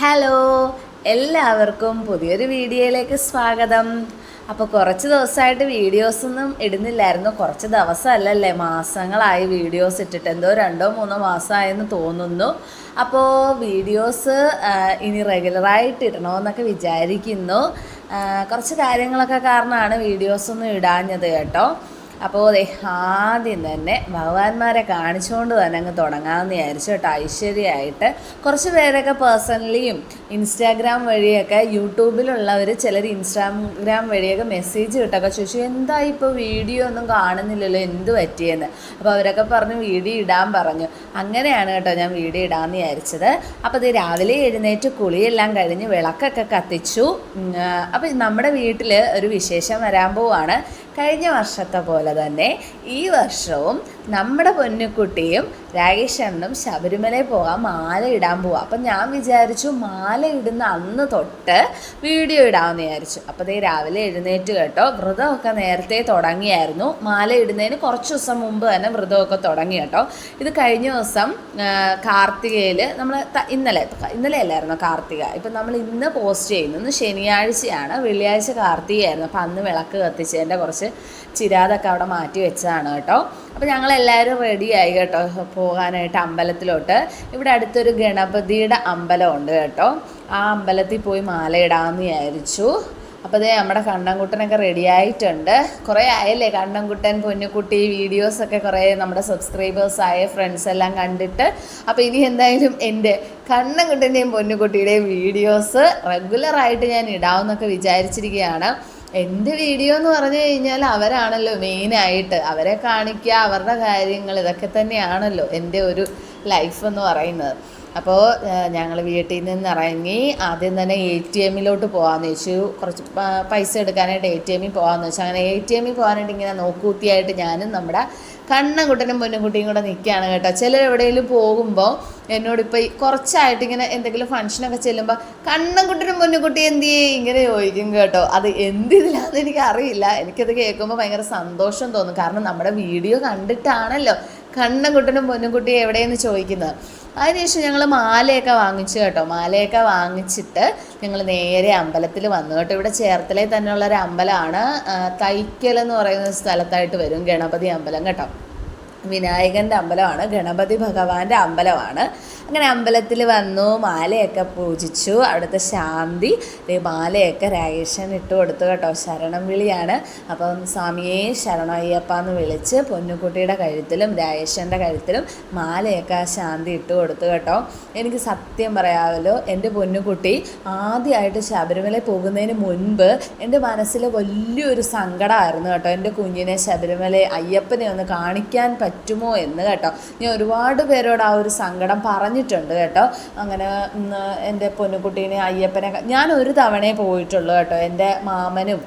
Hello എല്ലാവർക്കും പുതിയൊരു വീഡിയോയിലേക്ക് സ്വാഗതം. അപ്പോൾ കുറച്ച് ദിവസമായിട്ട് വീഡിയോസൊന്നും ഇടുന്നില്ലായിരുന്നു. കുറച്ച് ദിവസമല്ലല്ലേ മാസങ്ങളായി വീഡിയോസ് ഇട്ടിട്ട്. എന്തോ രണ്ടോ മൂന്നോ മാസമായെന്ന് തോന്നുന്നു. അപ്പോൾ വീഡിയോസ് ഇനി റെഗുലറായിട്ട് ഇടണമെന്നൊക്കെ വിചാരിക്കുന്നു. കുറച്ച് കാര്യങ്ങളൊക്കെ കാരണമാണ് വീഡിയോസൊന്നും ഇടാഞ്ഞത് കേട്ടോ. അപ്പോൾ ആദ്യം തന്നെ ഭഗവാന്മാരെ കാണിച്ചുകൊണ്ട് തന്നെ അങ്ങ് തുടങ്ങാമെന്ന് വിചാരിച്ചു കേട്ടോ ഐശ്വര്യമായിട്ട്. കുറച്ച് പേരൊക്കെ പേഴ്സണലിയും ഇൻസ്റ്റാഗ്രാം വഴിയൊക്കെ യൂട്യൂബിലുള്ളവർ ചിലർ ഇൻസ്റ്റാഗ്രാം വഴിയൊക്കെ മെസ്സേജ് കിട്ടൊക്കെ ചോദിച്ചു എന്താ ഇപ്പോൾ വീഡിയോ ഒന്നും കാണുന്നില്ലല്ലോ എന്ത് പറ്റിയെന്ന്? അപ്പോൾ അവരൊക്കെ പറഞ്ഞു വീഡിയോ ഇടാൻ പറഞ്ഞു. അങ്ങനെയാണ് കേട്ടോ ഞാൻ വീഡിയോ ഇടാമെന്ന് വിചാരിച്ചത്. അപ്പോൾ ഇത് രാവിലെ എഴുന്നേറ്റ് കുളിയെല്ലാം കഴിഞ്ഞ് വിളക്കൊക്കെ കത്തിച്ചു. അപ്പോൾ നമ്മുടെ വീട്ടിൽ ഒരു വിശേഷം വരാൻ പോവാണ്. കഴിഞ്ഞ വർഷത്തെ പോലെ തന്നെ ഈ വർഷവും നമ്മുടെ പൊന്നുക്കുട്ടിയും രാകേഷണ്ണും ശബരിമലയിൽ പോകാൻ മാല ഇടാൻ പോവാം. അപ്പം ഞാൻ വിചാരിച്ചു മാല ഇടുന്ന അന്ന് തൊട്ട് വീഡിയോ ഇടാമെന്ന് വിചാരിച്ചു. അപ്പോൾ ദേ രാവിലെ എഴുന്നേറ്റ് കേട്ടോ. വ്രതമൊക്കെ നേരത്തെ തുടങ്ങിയായിരുന്നു. മാല ഇടുന്നതിന് കുറച്ച് ദിവസം മുമ്പ് തന്നെ വ്രതമൊക്കെ തുടങ്ങി കേട്ടോ. ഇത് കഴിഞ്ഞ ദിവസം കാർത്തികയിൽ നമ്മൾ ഇന്നലെ ഇന്നലെ അല്ലായിരുന്നു കാർത്തിക? ഇപ്പം നമ്മൾ ഇന്ന് പോസ്റ്റ് ചെയ്യുന്നു. ഇന്ന് ശനിയാഴ്ചയാണ്. വെള്ളിയാഴ്ച കാർത്തികയായിരുന്നു. അപ്പം അന്ന് വിളക്ക് കത്തിച്ചതിന്റെ കുറച്ച് ചിരാതൊക്കെ അവിടെ മാറ്റി വെച്ചതാണ് കേട്ടോ. അപ്പോൾ ഞങ്ങളെല്ലാവരും റെഡിയായി കേട്ടോ പോകാനായിട്ട് അമ്പലത്തിലോട്ട്. ഇവിടെ അടുത്തൊരു ഗണപതിയുടെ അമ്പലമുണ്ട് കേട്ടോ. ആ അമ്പലത്തിൽ പോയി മാല ഇടാമെന്ന് വിചാരിച്ചു. അപ്പോൾ അതേ നമ്മുടെ കണ്ണൻകുട്ടനൊക്കെ റെഡി ആയിട്ടുണ്ട്. കുറേ ആയല്ലേ കണ്ണൻകുട്ടൻ പൊന്നുക്കുട്ടി വീഡിയോസൊക്കെ കുറേ നമ്മുടെ സബ്സ്ക്രൈബേഴ്സായ ഫ്രണ്ട്സ് എല്ലാം കണ്ടിട്ട്. അപ്പോൾ ഇനി എന്തായാലും എന്റെ കണ്ണൻകുട്ടന്റെയും പൊന്നുകുട്ടിയുടെയും വീഡിയോസ് റെഗുലറായിട്ട് ഞാൻ ഇടാമെന്നൊക്കെ വിചാരിച്ചിരിക്കുകയാണ്. എന്റെ വീഡിയോ എന്ന് പറഞ്ഞു കഴിഞ്ഞാൽ അവരാണല്ലോ മെയിനായിട്ട് അവരെ കാണിക്കുക അവരുടെ കാര്യങ്ങൾ ഇതൊക്കെ തന്നെയാണല്ലോ എന്റെ ഒരു ലൈഫ് എന്ന് പറയുന്നത്. അപ്പോൾ ഞങ്ങൾ വീട്ടിൽ നിന്ന് ഇറങ്ങി ആദ്യം തന്നെ എ ടി എമ്മിലോട്ട് പോകാമെന്ന് വെച്ചു. കുറച്ച് പൈസ എടുക്കാനായിട്ട് എ ടി എമ്മിൽ പോകാമെന്ന് വെച്ചു. അങ്ങനെ എ ടി എമ്മിൽ പോകാനായിട്ട് ഇങ്ങനെ നോക്കൂത്തിയായിട്ട് ഞാനും നമ്മുടെ കണ്ണൻകുട്ടനും പൊന്നുകുട്ടിയും കൂടെ നിൽക്കുകയാണ് കേട്ടോ. ചിലർ എവിടെയെങ്കിലും പോകുമ്പോൾ എന്നോട് ഇപ്പോൾ കുറച്ചായിട്ട് ഇങ്ങനെ എന്തെങ്കിലും ഫംഗ്ഷനൊക്കെ ചെല്ലുമ്പോൾ കണ്ണൻകുട്ടനും പൊന്നുകുട്ടി എന്ത് ചെയ്യും ഇങ്ങനെ ചോദിക്കും കേട്ടോ. അത് എന്തിതിലാന്ന് എനിക്ക് അറിയില്ല എനിക്കത് കേൾക്കുമ്പോൾ ഭയങ്കര സന്തോഷം തോന്നും. കാരണം നമ്മുടെ വീഡിയോ കണ്ടിട്ടാണല്ലോ കണ്ണൻകുട്ടനും പൊന്നുകുട്ടി എവിടെയെന്ന് ചോദിക്കുന്നത്. അതിനുശേഷം ഞങ്ങൾ മാലയൊക്കെ വാങ്ങിച്ചു കേട്ടോ. മാലയൊക്കെ വാങ്ങിച്ചിട്ട് ഞങ്ങൾ നേരെ അമ്പലത്തിൽ വന്നു കേട്ടോ. ഇവിടെ ചേർത്തലയിൽ തന്നെയുള്ള ഒരു അമ്പലമാണ് തൈക്കൽ എന്ന് പറയുന്ന സ്ഥലത്തായിട്ട് വരും ഗണപതി അമ്പലം കേട്ടോ. വിനായകന്റെ അമ്പലമാണ് ഗണപതി ഭഗവാന്റെ അമ്പലമാണ്. അങ്ങനെ അമ്പലത്തിൽ വന്നു മാലയൊക്കെ പൂജിച്ചു. അവിടുത്തെ ശാന്തി മാലയൊക്കെ രാകേഷൻ ഇട്ട് കൊടുത്തു കേട്ടോ. ശരണം വിളിയാണ്. അപ്പം സ്വാമിയെ ശരണയ്യപ്പ എന്ന് വിളിച്ച് പൊന്നുകുട്ടിയുടെ കഴുത്തിലും രാകേഷന്റെ കഴുത്തിലും മാലയൊക്കെ ആ ശാന്തി ഇട്ട് കൊടുത്തു കേട്ടോ. എനിക്ക് സത്യം പറയാമല്ലോ എന്റെ പൊന്നുകുട്ടി ആദ്യമായിട്ട് ശബരിമല പോകുന്നതിന് മുൻപ് എന്റെ മനസ്സിൽ വലിയൊരു സങ്കടമായിരുന്നു കേട്ടോ. എന്റെ കുഞ്ഞിനെ ശബരിമല അയ്യപ്പനെ ഒന്ന് കാണിക്കാൻ പറ്റുമോ എന്ന് കേട്ടോ. ഞാൻ ഒരുപാട് പേരോട് ആ ഒരു സങ്കടം പറഞ്ഞിട്ടുണ്ട് കേട്ടോ. അങ്ങനെ എന്റെ പൊന്നുകുട്ടീനെ അയ്യപ്പനെ ഞാൻ ഒരു തവണ പോയിട്ടുള്ളൂ കേട്ടോ. എന്റെ മാമനും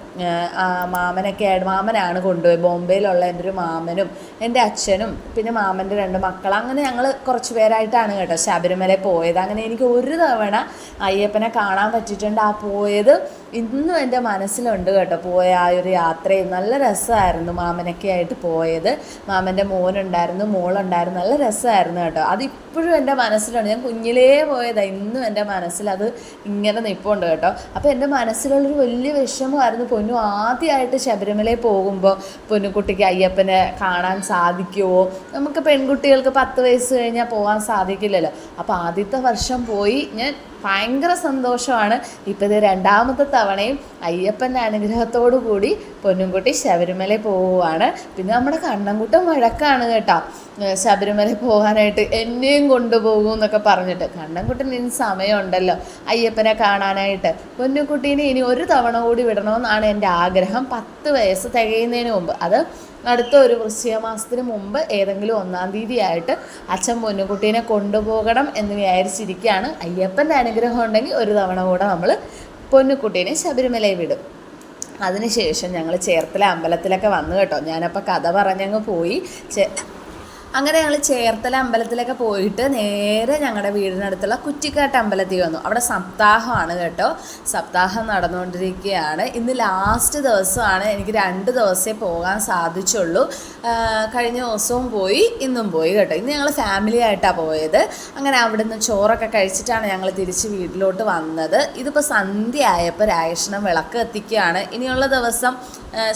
മാമനൊക്കെ മാമനാണ് കൊണ്ടുപോയി. ബോംബെയിലുള്ള എന്റെ ഒരു മാമനും എന്റെ അച്ഛനും പിന്നെ മാമന്റെ രണ്ട് മക്കൾ അങ്ങനെ ഞങ്ങൾ കുറച്ച് പേരായിട്ടാണ് കേട്ടോ ശബരിമല പോയത്. അങ്ങനെ എനിക്ക് ഒരു തവണ അയ്യപ്പനെ കാണാൻ പറ്റിയിട്ടുണ്ട് ആ പോയത്. ഇന്നും എന്റെ മനസ്സിലുണ്ട് കേട്ടോ പോയ ആ ഒരു യാത്രയും. നല്ല രസമായിരുന്നു മാമനൊക്കെ ആയിട്ട് പോയത്. മാമന്റെ മോനുണ്ടായിരുന്നു മോളുണ്ടായിരുന്നു. നല്ല രസമായിരുന്നു കേട്ടോ. അതിപ്പോഴും എന്റെ മനസ്സിലുണ്ട്. ഞാൻ കുഞ്ഞിലേ പോയതാണ് ഇന്നും എന്റെ മനസ്സിൽ അത് ഇങ്ങനെ നിൽപ്പുണ്ട് കേട്ടോ. അപ്പോൾ എന്റെ മനസ്സിലുള്ളൊരു വലിയ വിഷമമായിരുന്നു പൊന്നു ആദ്യമായിട്ട് ശബരിമലയിൽ പോകുമ്പോൾ പൊന്നുകുട്ടിക്ക് അയ്യപ്പനെ കാണാൻ സാധിക്കുമോ നമുക്ക് പെൺകുട്ടികൾക്ക് പത്ത് വയസ്സ് കഴിഞ്ഞാൽ പോകാൻ സാധിക്കില്ലല്ലോ. അപ്പോൾ ആദ്യത്തെ വർഷം പോയി ഞാൻ ഭയങ്കര സന്തോഷമാണ്. ഇപ്പോൾ ഇത് രണ്ടാമത്തെ തവണയും അയ്യപ്പന്റെ അനുഗ്രഹത്തോടു കൂടി പൊന്നുംകുട്ടി ശബരിമല പോവുകയാണ്. പിന്നെ നമ്മുടെ കണ്ണൻകുട്ടൻ വഴക്കാണ് കേട്ടോ. ശബരിമല പോകാനായിട്ട് എന്നെയും കൊണ്ടുപോകും എന്നൊക്കെ പറഞ്ഞിട്ട്. കണ്ണൻകുട്ടൻ ഇനി സമയമുണ്ടല്ലോ അയ്യപ്പനെ കാണാനായിട്ട്. പൊന്നുകുട്ടീനെ ഇനി ഒരു തവണ കൂടി വിടണമെന്നാണ് എന്റെ ആഗ്രഹം. പത്ത് വയസ്സ് തികയുന്നതിന് മുമ്പ്. അത് അടുത്ത ഒരു വൃശ്ചികമാസത്തിന് മുമ്പ് ഏതെങ്കിലും ഒന്നാം തീയതി ആയിട്ട് അച്ഛൻ പൊന്നുകുട്ടീനെ കൊണ്ടുപോകണം എന്ന് വിചാരിച്ചിരിക്കുകയാണ്. അയ്യപ്പന്റെ അനുഗ്രഹം ഉണ്ടെങ്കിൽ ഒരു തവണ കൂടെ നമ്മൾ പൊന്നുകുട്ടീനെ ശബരിമലയിൽ വിടും. അതിനുശേഷം ഞങ്ങൾ ചേർത്തല അമ്പലത്തിലൊക്കെ വന്നു കേട്ടോ. ഞാനപ്പോൾ കഥ പറഞ്ഞങ്ങ് പോയി. അങ്ങനെ ഞങ്ങൾ ചേർത്തല അമ്പലത്തിലൊക്കെ പോയിട്ട് നേരെ ഞങ്ങളുടെ വീടിനടുത്തുള്ള കുറ്റിക്കാട്ട് അമ്പലത്തിൽ വന്നു. അവിടെ സപ്താഹമാണ് കേട്ടോ. സപ്താഹം നടന്നുകൊണ്ടിരിക്കുകയാണ് ഇന്ന് ലാസ്റ്റ് ദിവസമാണ്. എനിക്ക് രണ്ട് ദിവസമേ പോകാൻ സാധിച്ചുള്ളൂ. കഴിഞ്ഞ ദിവസവും പോയി ഇന്നും പോയി കേട്ടോ. ഇന്ന് ഞങ്ങൾ ഫാമിലി ആയിട്ടാണ് പോയത്. അങ്ങനെ അവിടുന്ന് ചോറൊക്കെ കഴിച്ചിട്ടാണ് ഞങ്ങൾ തിരിച്ച് വീട്ടിലോട്ട് വന്നത്. ഇതിപ്പോൾ സന്ധ്യ ആയപ്പോൾ രായക്ഷണം വിളക്ക് എത്തിക്കുകയാണ് ഇനിയുള്ള ദിവസം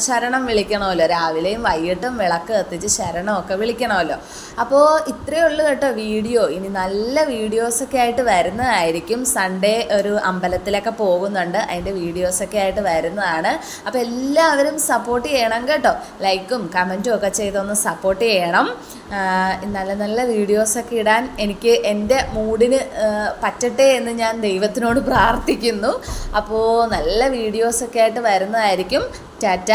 ശരണം വിളിക്കണമല്ലോ. രാവിലെയും വൈകിട്ടും വിളക്ക് കത്തിച്ച് ശരണമൊക്കെ വിളിക്കണമല്ലോ. അപ്പോൾ ഇത്രയേ ഉള്ളൂ കേട്ടോ വീഡിയോ. ഇനി നല്ല വീഡിയോസൊക്കെ ആയിട്ട് വരുന്നതായിരിക്കും. സൺഡേ ഒരു അമ്പലത്തിലൊക്കെ പോകുന്നുണ്ട്. അതിന്റെ വീഡിയോസൊക്കെ ആയിട്ട് വരുന്നതാണ്. അപ്പോൾ എല്ലാവരും സപ്പോർട്ട് ചെയ്യണം കേട്ടോ. ലൈക്കും കമന്റും ഒക്കെ ചെയ്തൊന്ന് സപ്പോർട്ട് ചെയ്യണം. നല്ല നല്ല വീഡിയോസൊക്കെ ഇടാൻ എനിക്ക് എന്റെ മൂഡിന് പറ്റട്ടെ എന്ന് ഞാൻ ദൈവത്തിനോട് പ്രാർത്ഥിക്കുന്നു. അപ്പോൾ നല്ല വീഡിയോസൊക്കെ ആയിട്ട് വരുന്നതായിരിക്കും. ടാറ്റ.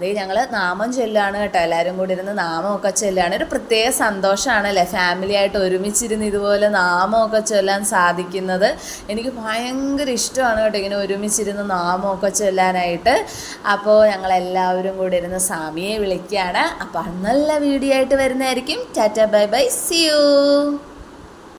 ദേ ഞങ്ങൾ നാമം ചൊല്ലാണ് കേട്ടോ. എല്ലാവരും കൂടി ഇരുന്ന് നാമമൊക്കെ ചൊല്ലാണ്. ഒരു പ്രത്യേക സന്തോഷമാണല്ലേ ഫാമിലി ആയിട്ട് ഒരുമിച്ചിരുന്ന് ഇതുപോലെ നാമമൊക്കെ ചൊല്ലാൻ സാധിക്കുന്നത്. എനിക്ക് ഭയങ്കര ഇഷ്ടമാണ് കേട്ടോ ഇങ്ങനെ ഒരുമിച്ചിരുന്ന് നാമമൊക്കെ ചൊല്ലാനായിട്ട്. അപ്പോൾ ഞങ്ങളെല്ലാവരും കൂടി ഇരുന്ന് സ്വാമിയെ വിളിക്കുകയാണ്. അപ്പോൾ നല്ല വീഡിയോ ആയിട്ട് വരുന്നതായിരിക്കും. Tata bye bye see you